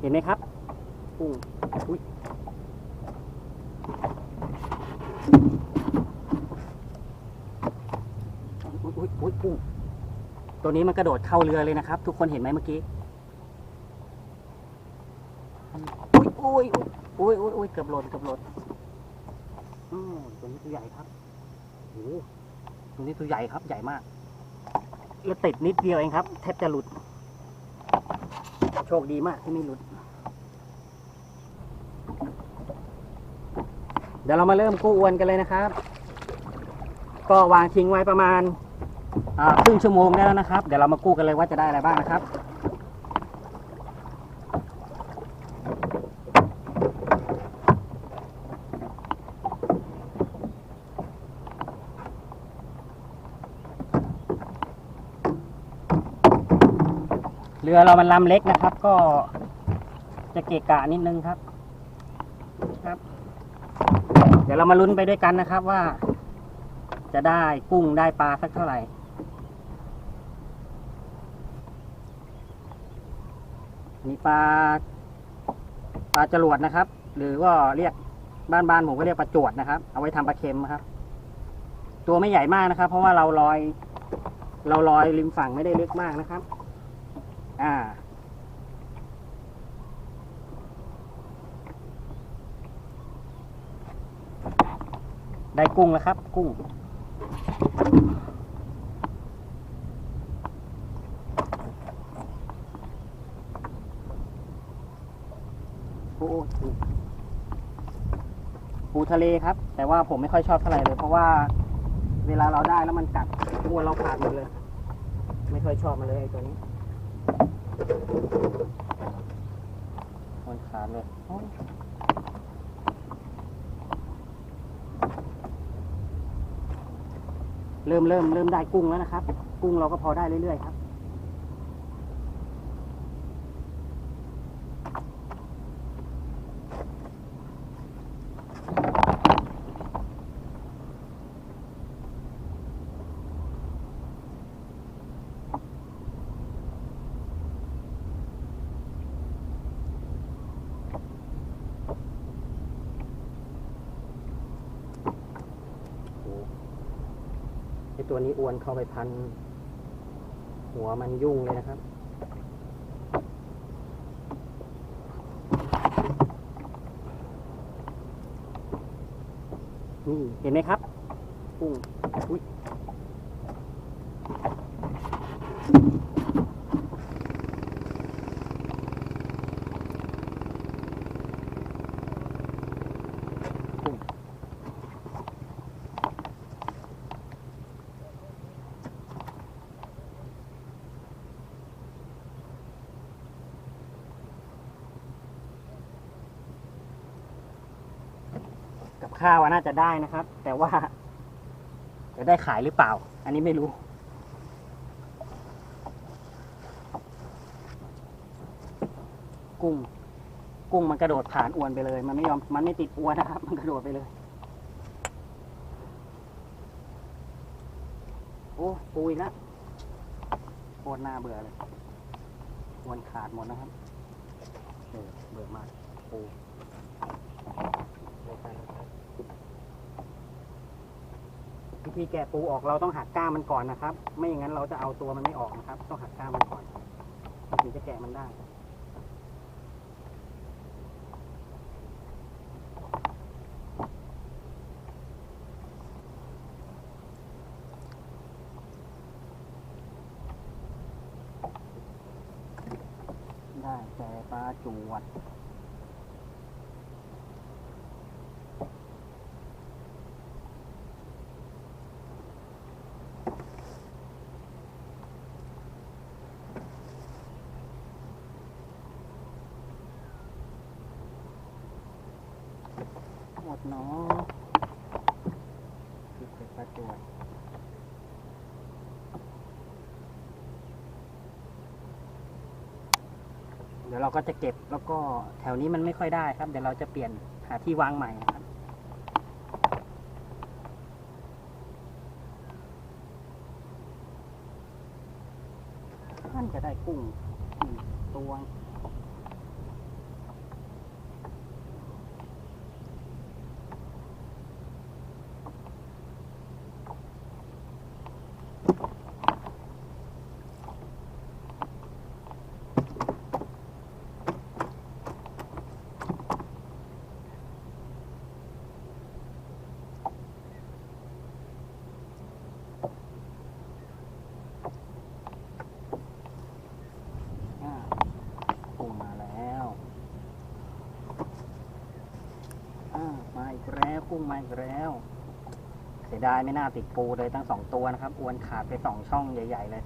เห็นไหมครับกุ้งอุ้ยอุ้ยอุ้ยอุ้ยกุ้งตัวนี้มันกระโดดเข้าเรือเลยนะครับ ทุกคนเห็นไหมเมื่อกี้อุ้ยอุ้ยอุ้ยอุ้ยอุ้ยเกือบหล่นเกือบหล่นอืมตัวนี้ตัวใหญ่ครับโอ้โหตัวนี้ตัวใหญ่ครับ ใหญ่มากแล้วติดนิดเดียวเองครับ แทบจะหลุด โชคดีมากที่ไม่หลุด เดี๋ยวเรามาเริ่มกู้อวนกันเลยนะครับ ก็วางทิ้งไว้ประมาณครึ่งชั่วโมงได้แล้วนะครับ เดี๋ยวเรามากู้กันเลยว่าจะได้อะไรบ้างนะครับ รือเรามันลำเล็กนะครับ ก็จะเกะกะนิดนึงครับ ครับ เดี๋ยวเรามาลุ้นไปด้วยกันนะครับว่า จะได้กุ้งได้ปลาสักเท่าไหร่มีปลาปลาจรวดนะครับ หรือว่าเรียกบ้านบ้านผมก็เรียกปลาจวดนะครับ เอาไว้ทำปลาเค็มครับ ตัวไม่ใหญ่มากนะครับ เพราะว่าเราลอย เราลอยริมฝั่งไม่ได้ลึกมากนะครับ อ่า ได้กุ้งแล้วครับ กุ้งโอ้โหปูปูทะเลครับ แต่ว่าผมไม่ค่อยชอบเท่าไหร่เลย เพราะว่าเวลาเราได้แล้วมันกัดตัวเราขาดหมดเลย ไม่ค่อยชอบมันเลยไอ้ตัวนี้ มันขาดเลยเริ่มเริ่มเริ่มได้กุ้งแล้วนะครับ กุ้งเราก็พอได้เรื่อยๆครับ ตัวนี้อวนเข้าไปพัน หัวมันยุ่งเลยนะครับ นี่เห็นไหมครับกุ้งอุ้ย ข้าวน่าจะได้นะครับ แต่ว่า จะได้ขายหรือเปล่า อันนี้ไม่รู้ กุ้ง กุ้งมันกระโดดผ่านอวนไปเลย มันไม่ยอมมันไม่ติดอวนนะครับ มันกระโดดไปเลยโอ้ปูอีกแล้วโคตรน่าเบื่อเลยอวนขาดหมดนะครับเออเบื่อมากปู ธีแกะปูออกเราต้องหักก้ามมันก่อนนะครับ ไม่อย่างนั้นเราจะเอาตัวมันไม่ออกนะครับ ต้องหักก้ามมันก่อนถึงจะแกะมันได้ได้แต่ปลาจวด เนาะคือเป็นประจวดเดี๋ยวเราก็จะเก็บแล้วก็แถวนี้มันไม่ค่อยได้ครับ เดี๋ยวเราจะเปลี่ยนหาที่วางใหม่ครับท่านจะได้กุ้งตัว แล้วกุ้งมาอีกแล้ว เสียดายไม่น่าติดปูเลยทั้งสองตัวนะครับอวนขาดไปสองช่องใหญ่ ๆ เลย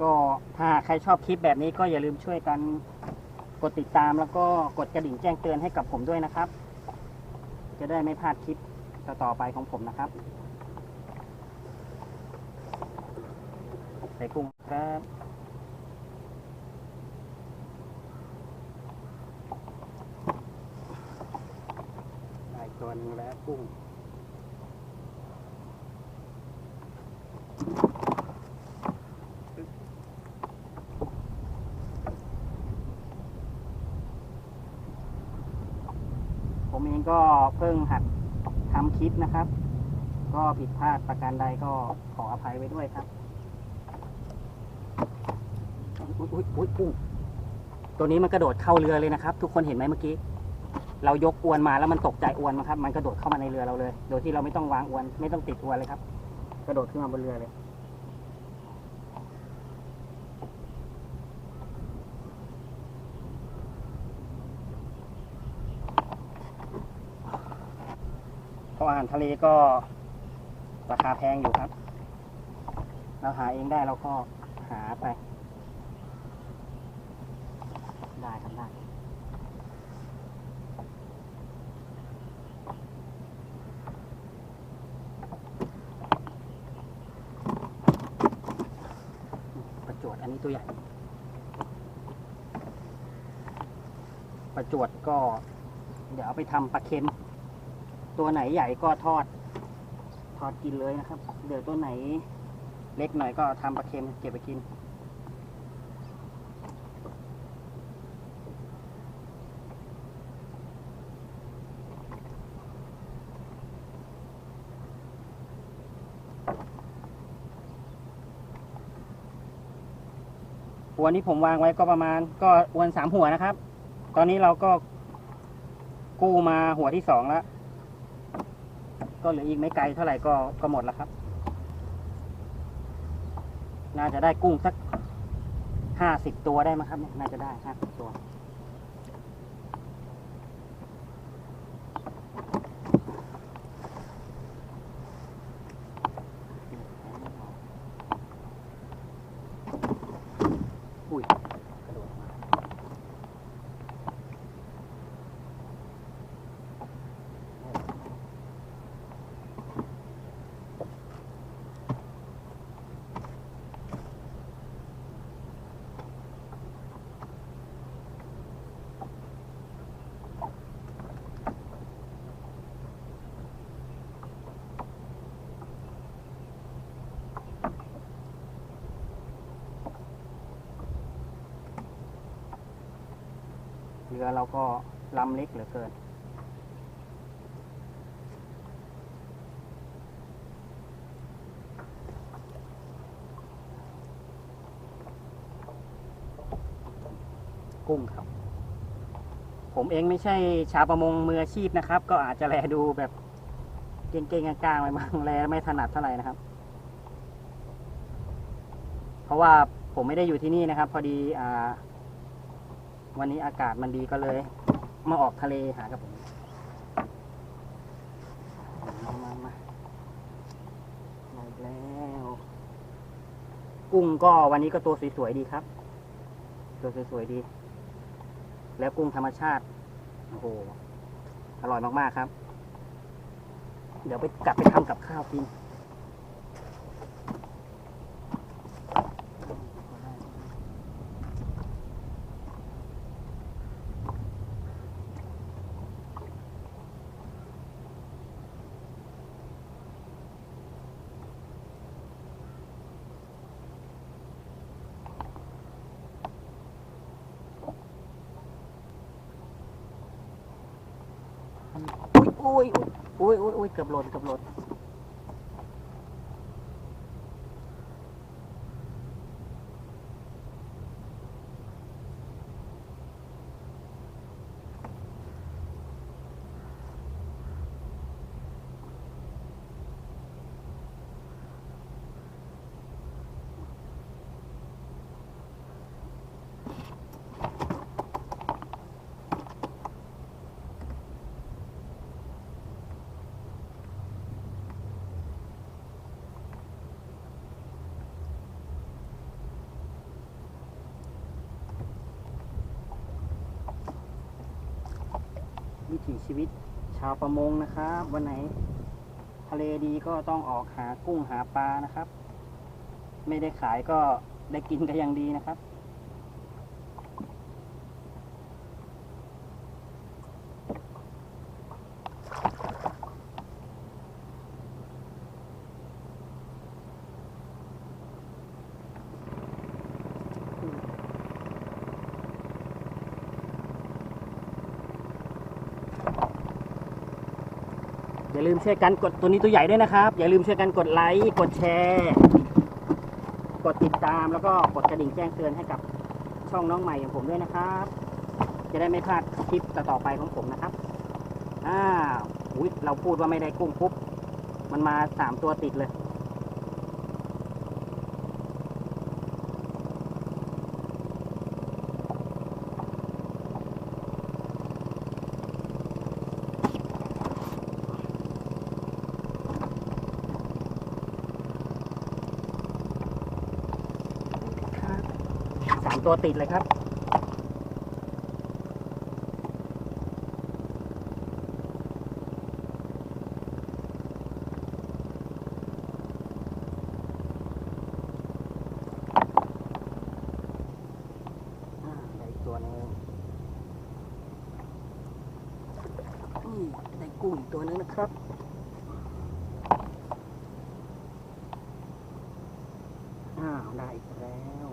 ก็ถ้าใครชอบคลิปแบบนี้ก็อย่าลืมช่วยกันกดติดตามแล้วก็กดกระดิ่งแจ้งเตือนให้กับผมด้วยนะครับ จะได้ไม่พลาดคลิปต่อๆไปของผมนะครับ ส่กุ้งครับได้ตัวนึงแล้วกุ้งผมเองก็เพิ่งหัดทำคลิปนะครับ ก็ผิดพลาดประการใดก็ขออภัยไว้ด้วยครับ อุ๊ยอุ๊ยอุ๊ยกุ้งตัวนี้มันกระโดดเข้าเรือเลยนะครับ ทุกคนเห็นไหมเมื่อกี้ เรายกอวนมาแล้วมันตกใจอวนมาครับ มันกระโดดเข้ามาในเรือเราเลย โดยที่เราไม่ต้องวางอวน ไม่ต้องติดอวนเลยครับ กระโดดขึ้นมาบนเรือเลย เพราะอาหารทะเลก็ราคาแพงอยู่ครับ เราหาเองได้เราก็หาไป ได้ครับได้ประจวดอันนี้ตัวใหญ่ ประจวดก็ เดี๋ยวเอาไปทำปลาเค็ม ตัวไหนใหญ่ก็ทอด ทอดกินเลยนะครับ เดี๋ยวตัวไหนเล็กหน่อยก็ทำปลาเค็มเก็บไปกิน หัวนี้ผมวางไว้ก็ประมาณ ก็อวนสามหัวนะครับ ตอนนี้เราก็กู้มาหัวที่สองแล้ว ก็เหลืออีกไม่ไกลเท่าไหร่ก็ก็หมดแล้วครับ น่าจะได้กุ้งสักห้าสิบตัวได้ไหมครับเนี่ยน่าจะได้ห้าสิบตัว รือเราก็ลำเล็กเหลือเกิน กุ้งครับ ผมเองไม่ใช่ชาวประมงมืออาชีพนะครับ ก็อาจจะแลดูแบบเก่งๆกลางๆไปบ้างแลไม่ถนัดเท่าไหร่นะครับ เพราะว่าผมไม่ได้อยู่ที่นี่นะครับ พอดีอ่า วันนี้อากาศมันดีก็เลย มาออกทะเลหากับผมมามามามาแล้ว กุ้งก็วันนี้ก็ตัวสวยๆดีครับ ตัวสวยๆดี แล้วกุ้งธรรมชาติ โอ้โห อร่อยมากๆครับ เดี๋ยวไปกลับไปทำกับข้าวกิน อุ้ยอุ้ยอุ้ยอุ้ยเกือบหล่นเกือบหล่น ถีชีวิต ชาวประมงนะครับ วันไหน ทะเลดีก็ต้องออกหากุ้งหาปลานะครับ ไม่ได้ขายก็ได้กินก็ยังดีนะครับาลืมช่วยกันกดตัวนี้ตัวใหญ่ด้วยนะครับ อย่าลืมช่วยกันกดไลค์ กดแชร์ กดติดตามแล้วก็กดกระดิ่งแจ้งเตือนให้กับช่องน้องใหม่อย่างผมด้วยนะครับ จะได้ไม่พลาดคลิปต่อไปของผมนะครับอ่าอุ้ยเราพูดว่าไม่ได้กุ้งปุ๊บมันมาสามตัวติดเลย สาม ตัวติดเลยครับได้อีกตัวหนึงนี่ได้กุ้งอีกตัวนึงนะครับ อ้าว ได้อีกแล้ว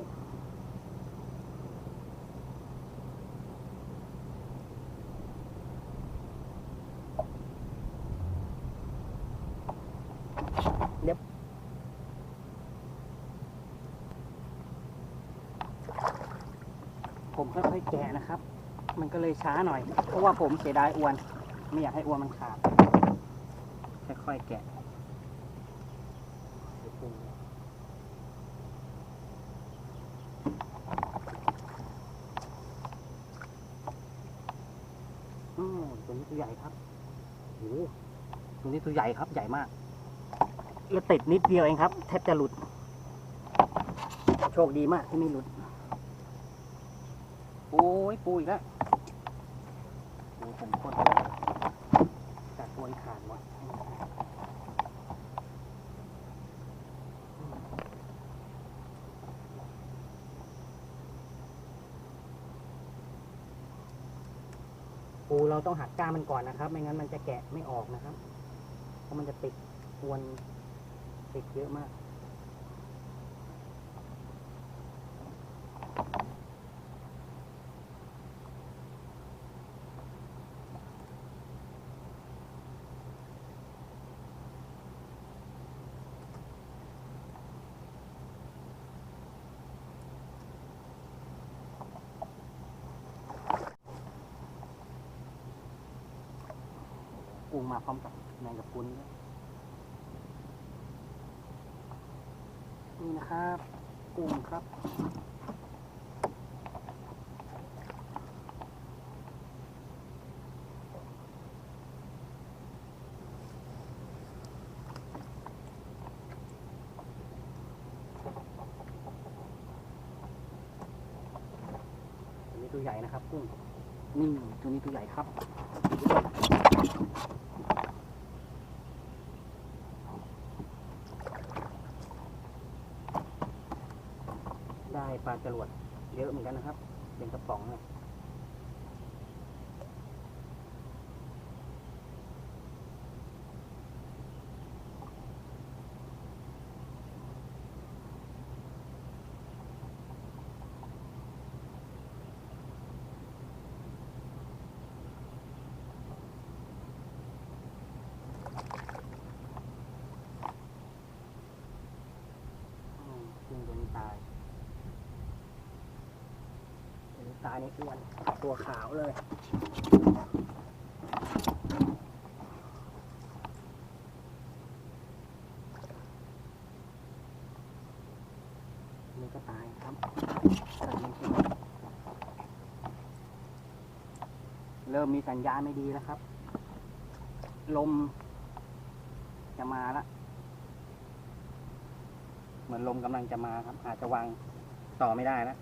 เดี๋ยวผม ค่อยๆแกะนะครับ มันก็เลยช้าหน่อย เพราะว่าผมเสียดายอวน ไม่อยากให้อวนมันขาด ค่อยๆแกะเดี๋ยวปรุงอืมตัวนี้ตัวใหญ่ครับโอ้ตัวนี้ตัวใหญ่ครับ ใหญ่มากแล้วติดนิดเดียวเองครับ แทบจะหลุด โชคดีมากที่ไม่หลุด โอ้ยปูอีกแล้วโอ้ยผมโคตรจัดตัวอีกขาดหมดปูเราต้องหักก้ามมันก่อนนะครับ ไม่งั้นมันจะแกะไม่ออกนะครับ เพราะมันจะติดอวนติดเยอะมาก งมาพร้อมกับแมงกะพรุนนี่นะครับกุ้งครับนี้ตัวใหญ่นะครับกุ้งนี่ตัวนี้ตัวใหญ่ครับ ได้ปลาจรวดเยอะเหมือนกันนะครับ เป็นกระป๋องเนี่ยอืมกุ้งตัวนี้ตาย ตัว นี้ตายในอ้วนตัวขาวเลย นี่ก็ตายครับเริ่มมีสัญญาณไม่ดีแล้วครับ ลม จะมาละเหมือนลมกำลังจะมาครับ อาจจะวางต่อไม่ได้แล้ว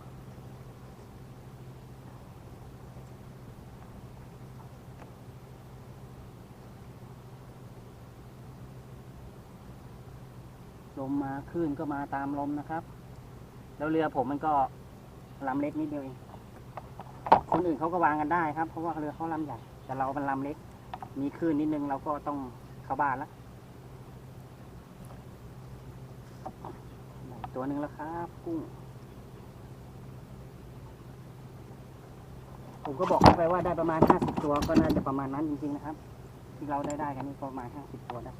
ลมมาคลื่นก็มาตามลมนะครับ แล้วเรือผมมันก็ลำเล็กนิดเดียวเองคนอื่นเขาก็วางกันได้ครับ เพราะว่าเรือเขาลำใหญ่แต่เราเป็นลำเล็ก มีคลื่นนิดนึงเราก็ต้องเข้าบ้านแล้วตัวหนึ่งแล้วครับ กุ้งผมก็บอกเขาไปว่าได้ประมาณห้าสิบตัวก็น่าจะประมาณนั้นจริงๆนะครับ ที่เราได้ได้กันนี่ประมาณห้าสิบตัวได้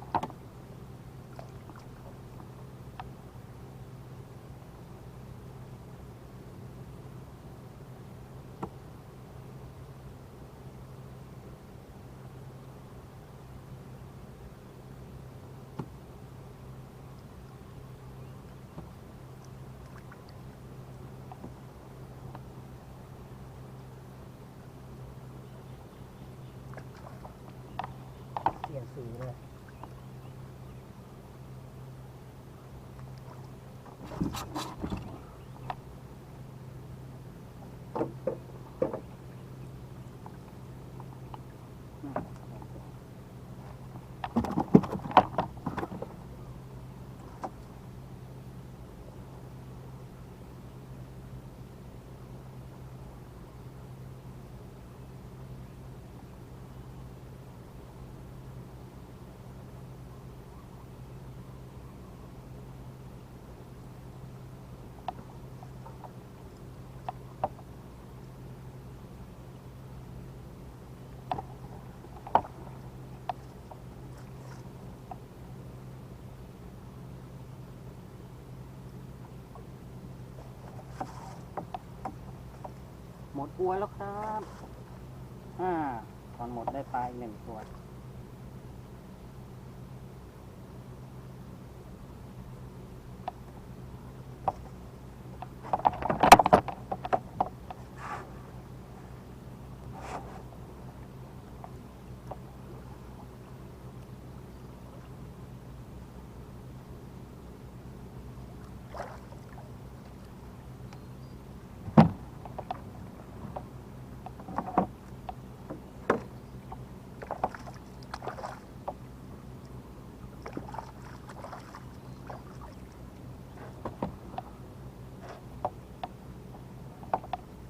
หมดอวแล้วครับ อ่าตอนหมดได้ปลาอีกหนึ่งตัว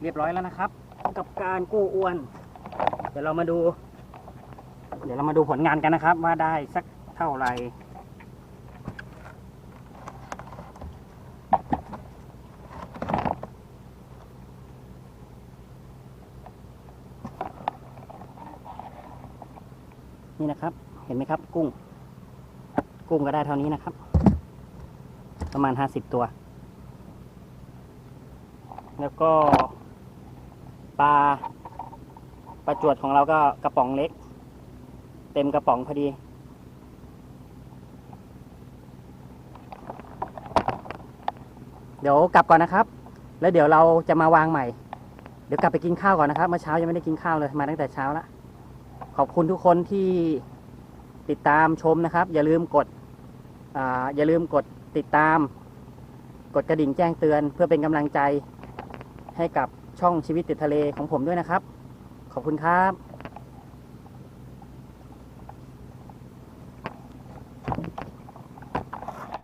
เรียบร้อยแล้วนะครับ กับการกู้อวน เดี๋ยวเรามาดู เดี๋ยวเรามาดูผลงานกันนะครับ ว่าได้สักเท่าไหร่นี่นะครับ เห็นไหมครับ กุ้ง กุ้งก็ได้เท่านี้นะครับ ประมาณห้าสิบตัว แล้วก็ ปลาปลาจวดของเราก็กระป๋องเล็ก เต็มกระป๋องพอดี เดี๋ยวกลับก่อนนะครับ แล้วเดี๋ยวเราจะมาวางใหม่ เดี๋ยวกลับไปกินข้าวก่อนนะครับเมื่อเช้ายังไม่ได้กินข้าวเลยมาตั้งแต่เช้าละขอบคุณทุกคนที่ติดตามชมนะครับ อย่าลืมกดออย่าลืมกดติดตาม กดกระดิ่งแจ้งเตือน เพื่อเป็นกำลังใจให้กับ ช่องชีวิตติดทะเลของผมด้วยนะครับ ขอบคุณครับ